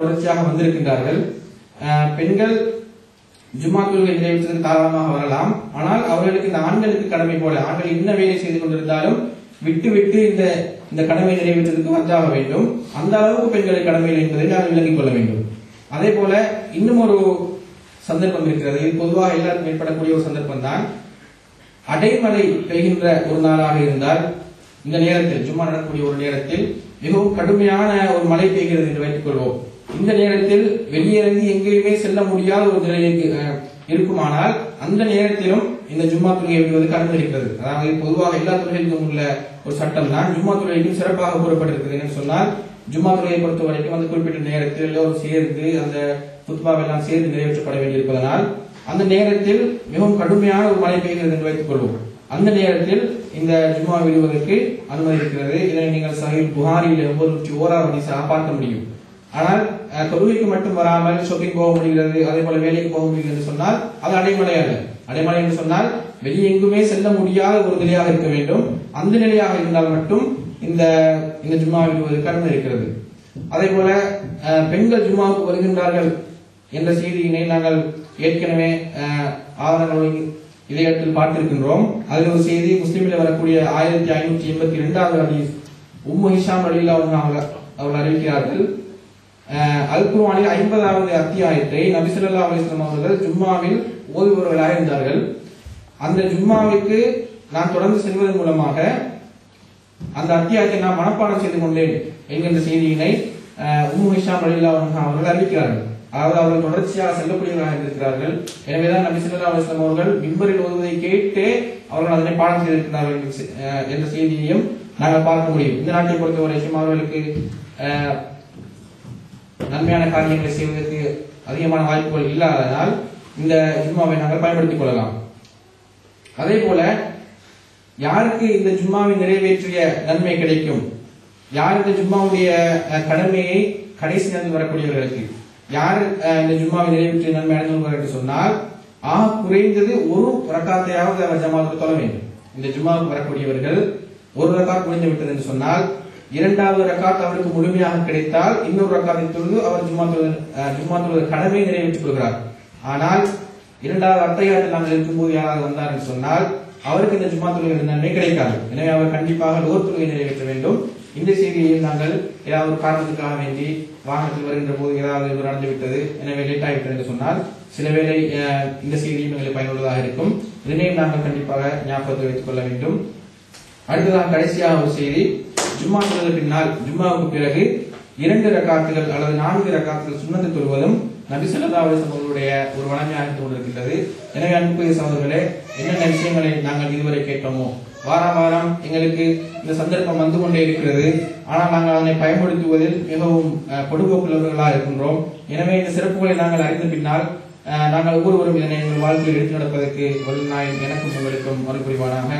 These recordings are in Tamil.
தொடர்ச்சியாக வந்திருக்கின்றார்கள். பெண்கள் ஜும்மா தொழுகை நிறைவேற்றுவதற்கு தாராளமாக வரலாம். ஆனால் அவர்களுக்கு இந்த ஆண்களுக்கு கடமை போல ஆண்கள் என்ன வேலை செய்து கொண்டிருந்தாலும் விட்டு விட்டு இந்த இந்த கடமை நிறைவேற்றுவதற்கு வந்தாக வேண்டும். அந்த அளவுக்கு பெண்களை கடமைகள் என்பதை நான் விளங்கிக் கொள்ள வேண்டும். அதே போல இன்னும் ஒரு சந்தர்ப்பம் இருக்கிறது. இது பொதுவாக எல்லாருக்கும் ஏற்படக்கூடிய ஒரு சந்தர்ப்பம் தான் அடைமழை பெய்கின்ற ஒரு நாளாக இருந்தால் இந்த நேரத்தில் சும்மா நடக்கக்கூடிய ஒரு நேரத்தில் மிகவும் கடுமையான ஒரு மழை பெய்கிறது என்று வைத்துக் கொள்வோம் இந்த நேரத்தில் வெளியிறங்கி எங்கேயுமே செல்ல முடியாத ஒரு நிலைக்கு இருக்குமானால் அந்த நேரத்திலும் இந்த ஜும்மா தொழுகை விடுவது அனுமதிக்கிறது அதாவது பொதுவாக எல்லா தொழிலுக்கும் உள்ள ஒரு சட்டம் தான் ஜும்மா தொழுகைக்கும் சிறப்பாக கூறப்பட்டிருக்கிறது என்று சொன்னால் ஜும்மா தொழுகையை பொறுத்த வரைக்கும் அந்த குறிப்பிட்ட நேரத்தில் எல்லோரும் சேர்ந்து அந்த புத்பாவெல்லாம் சேர்ந்து நிறைவேற்றப்பட வேண்டியிருப்பதனால் அந்த நேரத்தில் மிகவும் கடுமையான ஒரு மழை பெய்கிறது என்று வைத்துக் கொள்வோம். அந்த நேரத்தில் இந்த ஜும்மா விடுவதற்கு அனுமதி இருக்கிறது. இதனை நீங்கள் சஹீல் புகாரில் ஒவ்வொரு நூற்றி ஓராவது பார்க்க முடியும். ஆனால் தொழுகைக்கு மட்டும் வராமல் ஷாப்பிங் போக முடிகிறது அதே போல வேலைக்கு போக முடிகிறது என்று சொன்னால் அது அடைமலை அல்ல. அடைமலை என்று சொன்னால் வெளியே எங்குமே செல்ல முடியாத ஒரு நிலையாக இருக்க வேண்டும். அந்த நிலையாக இருந்தால் மட்டும் இந்த இந்த ஜும்மாவில் ஒரு கடமை இருக்கிறது. அதே போல பெண்கள் ஜும்மாவுக்கு வருகின்றார்கள் என்ற செய்தியினை நாங்கள் ஏற்கனவே அஹ், ஆதாரங்களை பார்த்திருக்கின்றோம். அதில் ஒரு செய்தி முஸ்லீமில் வரக்கூடிய ஆயிரத்தி ஐநூற்றி எண்பத்தி ரெண்டாவது அடி உம்மு ஹிஷாம் அலிலா அவங்க அவர்கள் அறிவிக்கிறார்கள் அஹ், அல் ஐம்பதாவது அத்தியாயத்தை நபிசுல்லா அலிஸ்லாம் அவர்கள் ஜும்மாவில் ஓதுபவர்களாக இருந்தார்கள். அந்த ஜும்மாவிற்கு நான் தொடர்ந்து செல்வதன் மூலமாக அந்த அத்தியாயத்தை நான் மனப்பாடம் செய்து கொண்டேன் என்கின்ற செய்தியினை அஹ், உம்மு ஹிஷாம் அவர்கள் அறிவிக்கிறார்கள். அதாவது அவர்கள் தொடர்ச்சியாக செல்லக்கூடியவர்களாக இருந்திருக்கிறார்கள். எனவேதான் நபி ஸல்லல்லாஹு அலைஹி அவர்கள் மிம்பரில் ஓதுவதை கேட்டு அவர்கள் அதனை பாடம் செய்திருக்கிறார்கள் என்ற செய்தியையும் நாங்கள் பார்க்க முடியும். இந்த நாட்டை பொறுத்த வரைக்கும் அவர்களுக்கு நன்மையான காரியங்களை செய்வதற்கு அதிகமான வாய்ப்புகள் இல்லாததால் இந்த ஜும்மாவை நாங்கள் பயன்படுத்திக் கொள்ளலாம். அதே போல யாருக்கு இந்த ஜும்மாவை நிறைவேற்றிய நன்மை கிடைக்கும்? யார் இந்த ஜும்மாவுடைய கடமையை கடைசி நடந்து வரக்கூடியவர்களுக்கு? யார் இந்த ஜும்மாவை நிறைவேற்றிய நன்மை அடைந்தவர்கள் என்று சொன்னால் ஆக குறைந்தது ஒரு ரக்காத்தையாவது அவர் ஜமாவுக்கு தொழ வேண்டும். இந்த ஜும்மாவுக்கு வரக்கூடியவர்கள் ஒரு ரக்கா குறைந்து விட்டது என்று சொன்னால் இரண்டாவது ரக்காத் அவருக்கு முழுமையாக கிடைத்தால் இன்னொரு ரக்காத்தை தொழுது அவர் ஜும்மா தொழுது ஜும்மா தொழுது கடமை நிறைவேற்றிக் கொள்கிறார் ஆனால் இரண்டாவது அத்தையாத்தில் நாங்கள் இருக்கும்போது யாராவது வந்தார் என்று சொன்னால் அவருக்கு இந்த ஜும்மா தொழுகை நன்மை கிடைக்காது. எனவே அவர் கண்டிப்பாக லோர் தொழுகை நிறைவேற்ற வேண்டும். இந்த செய்தியை நாங்கள் ஏதாவது ஒரு காரணத்துக்காக வேண்டி வாகனத்தில் வருகின்ற போது ஏதாவது ஒரு நடந்து விட்டது எனவே லேட் ஆகிவிட்டது என்று சொன்னால் சில வேளை இந்த செய்தியும் எங்களுக்கு பயனுள்ளதாக இருக்கும். இதனையும் நாங்கள் கண்டிப்பாக ஞாபகத்தில் வைத்துக் கொள்ள வேண்டும். அடுத்ததாக கடைசியாக ஒரு செய்தி. ஜும்மா சொன்னது பின்னால் ஜும்மாவுக்கு பிறகு இரண்டு ரக்காத்துகள் அல்லது நான்கு ரக்காத்துகள் சுண்ணத்து தொழுவதும் நபி ஸல்லல்லாஹு அலைஹி அவர்களுடைய ஒரு வளமையாக கொண்டிருக்கின்றது. எனவே அன்புக்குரிய சகோதரர்களே என்னென்ன விஷயங்களை நாங்கள் இதுவரை கேட்டோமோ வாரம் வாரம் எங்களுக்கு இந்த சந்தர்ப்பம் வந்து கொண்டே இருக்கிறது. ஆனால் நாங்கள் அதனை பயன்படுத்துவதில் மிகவும் அஹ், இருக்கின்றோம். எனவே இந்த சிறப்புகளை நாங்கள் அறிந்த பின்னால் நாங்கள் ஒவ்வொருவரும் இதனை எங்கள் வாழ்க்கையில் எடுத்து நடப்பதற்கு வல்நாய் எனக்கும் உங்களுக்கும் அருள் புரிவானாக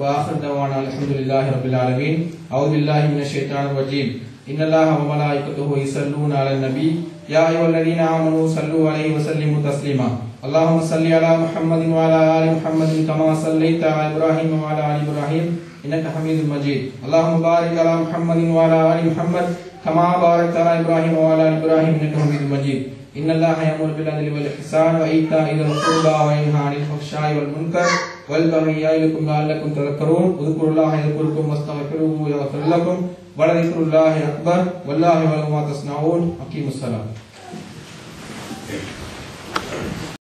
وآخر دعوانا الحمد لله رب العالمين أعوذ بالله من الشيطان الرجيم إن الله وملائكته يصلون على النبي يا أيها الذين آمنوا صلوا عليه وسلموا تسليما اللهم صل على محمد وعلى آل محمد كما صليت على إبراهيم وعلى آل إبراهيم إنك حميد مجيد اللهم بارك على محمد وعلى آل محمد كما باركت على إبراهيم وعلى آل إبراهيم إنك حميد مجيد إن الله يأمر بالعدل والإحسان وإيتاء ذي القربى وينهى عن الفحشاء والمنكر والبغي يعظكم لعلكم تذكرون. اذكروا الله يذكركم واستغفروه يغفر لكم. ولذكر الله أكبر. والله يعلم ما تصنعون أقيموا الصلاة.